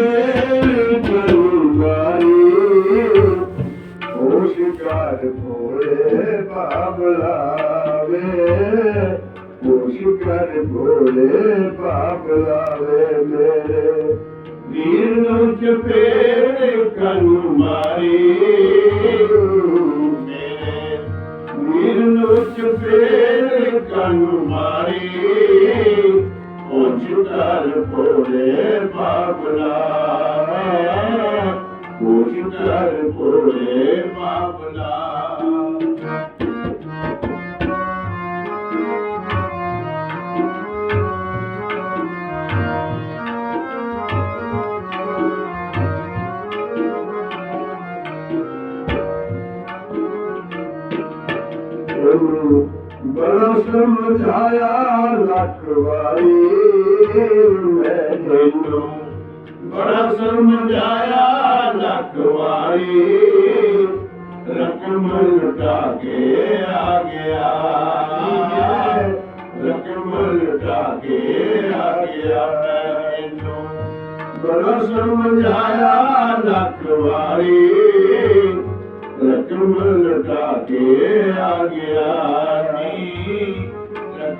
ਚਪੇੜ ਕਰਵਾਰੀ ਉਹ ਸ਼ਿਕਾਰ ਭੋਲੇ ਬਾਬਲਾਵੇ ਉਹ ਸ਼ਿਕਾਰ ਭੋਲੇ ਬਾਬਲਾਵੇ ਮੇਰੇ ਵੀਰ ਨੂੰ ਚਪੇੜ ਕਰੂ ਮਾਰੀ ਸ਼ਿਕਾਰ ਭੋਲੇ ਬਾਬਲਾ ਉਹ ਸ਼ਿਕਾਰ ਭੋਲੇ ਬਾਬਲਾ ਉਹਨੂੰ ਬੜਾ ਸਮਝਾਇਆ ਲੱਖ ਵਾਰੀ ਮੈਨੂੰ ਬੜਾ ਸਮਝਾਇਆ ਲੱਖ ਵਾਰੀ ਰਕਮ ਲੁਟਾ ਕੇ ਆ ਗਿਆ। ਰਕਮ ਲੁਟਾ ਕੇ ਆ ਗਿਆ ਮੈਨੂੰ। ਬੜਾ ਸਮਝਾਇਆ ਲੱਖ ਵਾਰੀ ਰਕਮ ਲਟਾ ਕੇ ਆ ਗਿਆ।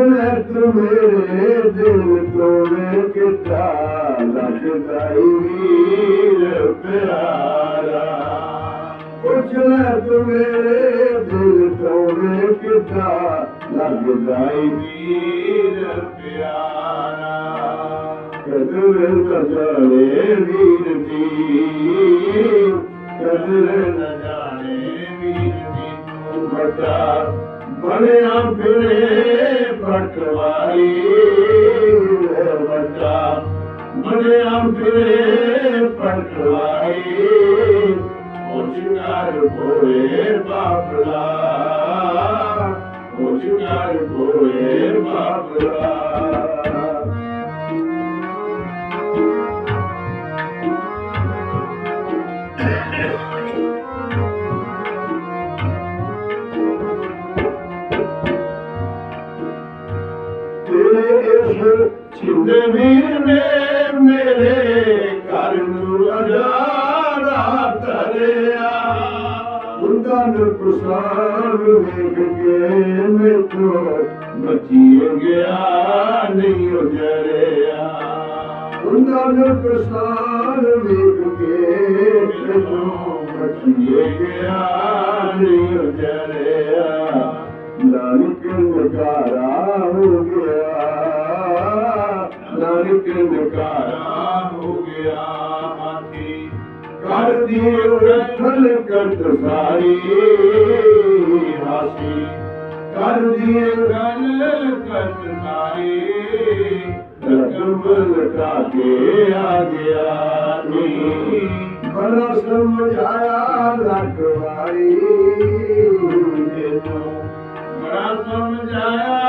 ڪجهه نه قدر وير قدر بڙي रे पढ़वाही हो नार भो बाब ਇਸ ਛਿੰਦ ਵੀਰ ਨੇ ਮੇਰੇ ਘਰ ਨੂੰ ਅਜਾੜਾ ਤਰਿਆ ਉਹਨਾਂ ਨੂੰ ਕੁਸਾਨ ਵੇਖ ਕੇ ਮੇਤੋਂ ਬਚੀ ਗਿਆ ਨਹੀਂ ਉਜੜਿਆ ਉਹਨਾਂ ਨੂੰ ਕੁਸਾਨ ਵੇਖ ਕੇ ਮੇਤੋਂ ਬਚੀ ਗਿਆ ਉਠਲ ਸਾਰੀ ਹਾਸੀ ਕਰਦੀ ਗੱਲ ਕੰਟ ਸਾਰੀ ਰਕਮ ਲਟਾ ਕੇ ਆ ਗਿਆ ਨੀ ਬੜਾ ਸਮਝਾਇਆ ਲੱਖ ਵਾਰੀ ਮੈਨੂੰ ਬੜਾ ਸਮਝਾਇਆ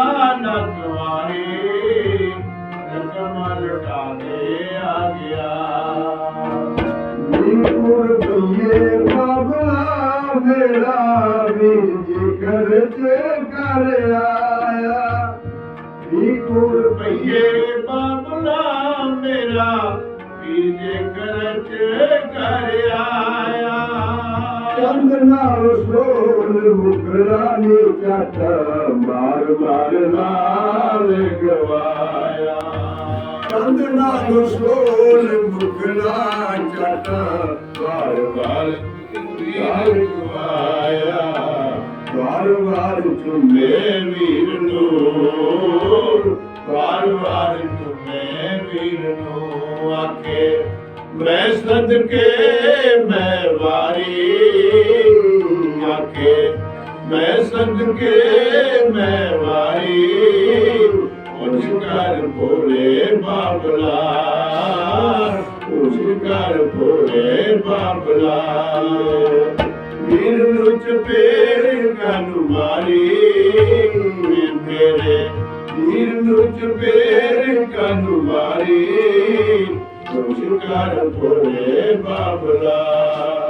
ਮੇਰਾ ਵੀਰ ਜੀ ਘਰ ਚ ਕਰ ਆਇਆ ਨੀਪੁਰ ਪਈਏ ਬਾਬਲਾ ਮੇਰਾ ਵੀਰ ਜੀ ਘਰ ਚ ਕਰ ਆਇਆ। ਚੰਦ ਨਾਲ ਸੋਲ ਮੁਕਰਾ ਨੀ ਚੱਟ ਮਾਰ ਮਾਰ ਨਾਲ ਗਵਾਇਆ। ਚੰਦ ਨਾਲ ਸੋਲ ਮੁਕਰਾ ਚੱਟ ਮਾਰ ਮਾਰ ਨਾਲ ਗਵਾਇਆ ਵਾਰ ਵਾਰ ਚੁੰਮੇ ਵੀਰ ਨੂੰ ਵਾਰ ਵਾਰ ਚੁੰਮੇ ਵੀਰ ਨੂੰ ਆਕੇ ਮੈਂ ਸਦਕੇ ਮੈਂ ਵਾਰੀ ਆਕੇ ਮੈਂ ਸਦਕੇ ਮੈਂ ਵਾਰੀ ਉਸ ਕਰ ਭੋਲੇ ਬਾਬਲਾ। ਉਸ ਕਰ ਭੋਲੇ ਬਾਬਲਾ। ਵੀਰ ਨੂੰ ਚਪੇੜ ਕਰ ਮਾਰੀ। ਮੇਰੇ ਵੀਰ ਨੂੰ ਚਪੇੜ ਕੰਨ ਮਾਰੀ। ਕੁਛ ਕਰ ਭੋਲੇ ਬਾਬਲਾ।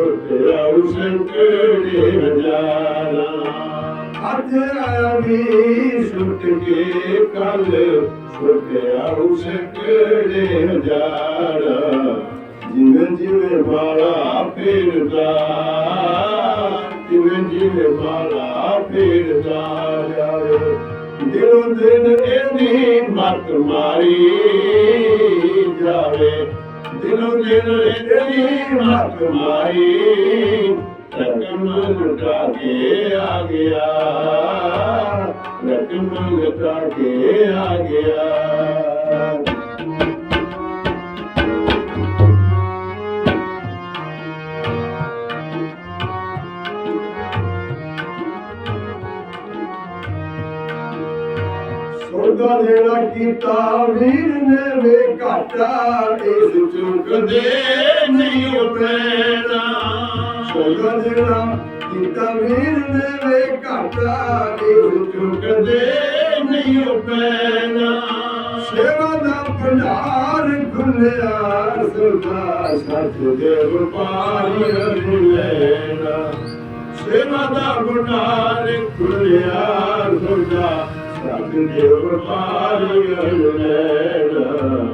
ਸੁੱਟਿਆ ਉਸ ਕਿਹੜੇ ਹਜ਼ਾਰਾਂ ਅੱਜ ਆਇਆ ਵੀ ਸੁੱਟ ਕੇ ਕੱਲ ਸੁੱਟਿਆ ਉਸ ਕਿਹੜੇ ਹਜ਼ਾਰ ਜਿਵੇਂ ਜਿਵੇਂ ਵਾਲਾ ਫੇਰਦਾ ਜਿਵੇਂ ਜਿਵੇਂ ਵਾਲਾ ਫੇਰਦਾ ਜਾਵੇ ਦਿਨੋਂ ਦਿਨ ਇਹਦੀ ਮਤ ਮਾਰੀ ਜਾਵੇ। ਦਿਨੋਂ ਦਿਨ ਇਹਦੀ ਮਤ ਮਾਰੀ ਰਕਮ ਲੁਟਾ ਕੇ ਆ ਗਿਆ ਰਕਮ ਲੁਟਾ ਕੇ ਆ ਗਿਆ। ਸੌਦਾ ਜਿਹੜਾ ਕੀਤਾ, ਵੀਰ ਨੇ ਵੇ ਘਾਟਾ, ਇਸ ਚੁੱਕਦੇ ਨਹੀਂ ਉਪੈਣਾ ਸੌਦਾ ਜਿਹੜਾ ਕੀਤਾ, ਵੀਰ ਨੇ ਵੇ ਘਾਟਾ, ਇਸ ਚੁੱਕਦੇ ਨਹੀਂ ਉਪੈਣਾ ਸੇਵਾ ਦਾ ਭੰਡਾਰ ਖੁੱਲਿਆ ਸਦਾ ਸੱਚ ਦੇ ਵਪਾਰੀ ਸੇਵਾ ਦਾ ਭੰਡਾਰ ਖੁੱਲਿਆ ਸਦਾ ਸੱਚ ਦੇ ਵਪਾਰੀ ਲੈਣਾ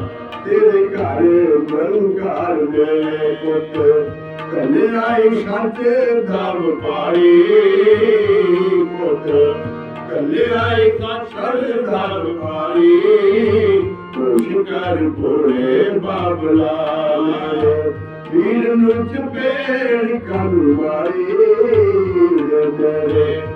ਤੇਰੇ ਘਰ ਮਨਕਾਰ ਦੇ ਪੁੱਤ ਕਲੇ ਆਈ ਸੱਚ ਦਾ ਪੁੱਤ ਕਲੇ ਆਈ ਸੱਚ ਦਾ ਵਪਾਰੀ ਕੋਸ਼ ਕਰ ਭੋਲੇ ਬਾਬਲਾ ਵੀਰ ਨੂੰ ਚਪੇੜ ਕੰਵਾਰੀ ਤੇਰੇ